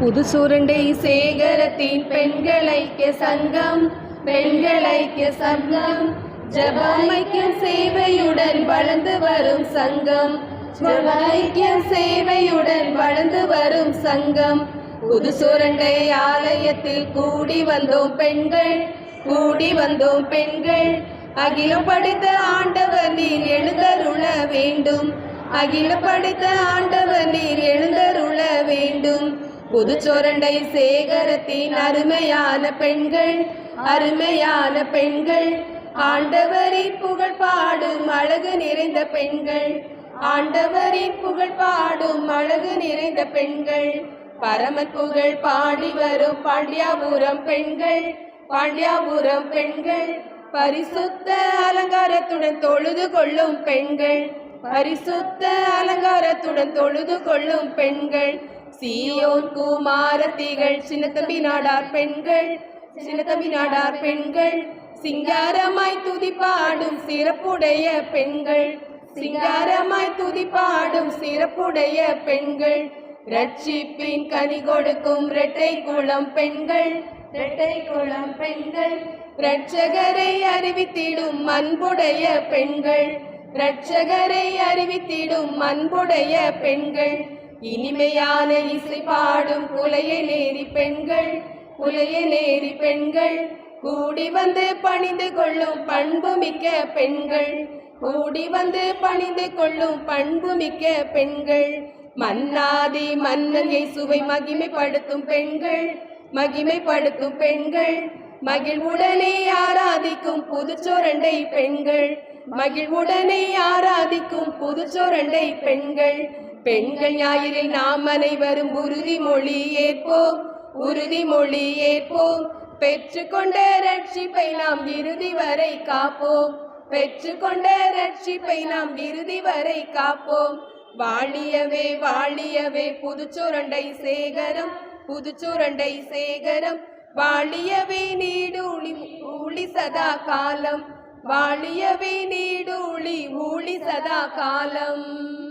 புது சுரண்டை சேகரத்தின் பெண்களைக்கு சங்கம் பெண்களைக்கு சங்கம். ஜபமைக்கும் சேவையுடன் வளர்ந்து வரும் சங்கம். ஜபமைக்கும் சேவையுடன் வளர்ந்து வரும் சங்கம். புது சுரண்டை ஆலயத்தில் கூடி வந்தோம் பெண்கள் கூடி வந்தோம் பெண்கள். அகிலம் படைத்த ஆண்டவர் நீர் எழுதருள வேண்டும். அகில படைத்த ஆண்டவர் நீர் எழுந்தருள வேண்டும். புதுச்சோரண்டை சேகரத்தின் அருமையான பெண்கள் அருமையான பெண்கள். ஆண்டவரின் புகழ் பாடும் அழகு நிறைந்த பெண்கள். ஆண்டவரின் புகழ் பாடும் அழகு நிறைந்த பெண்கள். பரமன் புகழ் பாடி வரும் பாண்டியாபுரம் பெண்கள் பாண்டியாபுரம் பெண்கள். பரிசுத்த அலங்காரத்துடன் தொழுது கொள்ளும் பெண்கள். பரிசுத்த அலங்காரத்துடன் தொழுது கொள்ளும் பெண்கள் சீயோன் குமாரத்திகள் சின்னத்தம்பி நாடார் பெண்கள் சின்னத்தம்பி நாடார் பெண்கள் சிங்காரமாய் துதிப்பாடும் சிறப்புடைய பெண்கள் சிங்காரமாய் துதிப்பாடும் சிறப்புடைய பெண்கள் ரட்சிப்பின் கனி கொடுக்கும் இரட்டை குளம் பெண்கள் இரட்டை குளம் பெண்கள் இரட்சகரை அறிவித்திடும் அன்புடைய பெண்கள் இரட்சகரை அறிவித்திடும் அன்புடைய பெண்கள் இனிமையான இசை பாடும் குலைய நேரி பெண்கள் குலைய நேரி பெண்கள் கூடி வந்து பணிந்து கொள்ளும் பண்புமிக்க பெண்கள் கூடி வந்து பணிந்து கொள்ளும் பண்புமிக்க பெண்கள் மன்னாதி மன்னனை சுவை மகிமைப்படுத்தும் பெண்கள் மகிமைப்படுத்தும் பெண்கள் மகிழ்வுடனே ஆராதிக்கும் புதுச்சோரண்டை பெண்கள் மகிழ்வுடனே ஆராதிக்கும் புதுச்சோரண்டை பெண்கள். பெண்கள் ஞாயிறில் நாம் அனைவரும் உறுதிமொழி ஏற்போம் உறுதிமொழி ஏற்போம். பெற்றுக்கொண்ட ரட்சிப்பை நாம் இறுதி வரை காப்போம். பெற்றுக்கொண்ட ரட்சிப்பை நாம் இறுதி வரை காப்போம். வாழியவே வாழியவே புதுச்சுரண்டை சேகரம் புதுச்சுரண்டை சேகரம். வாழியவே நீடூழி ஊழி சதா காலம். வாழியவே நீடூழி ஊழி சதா காலம்.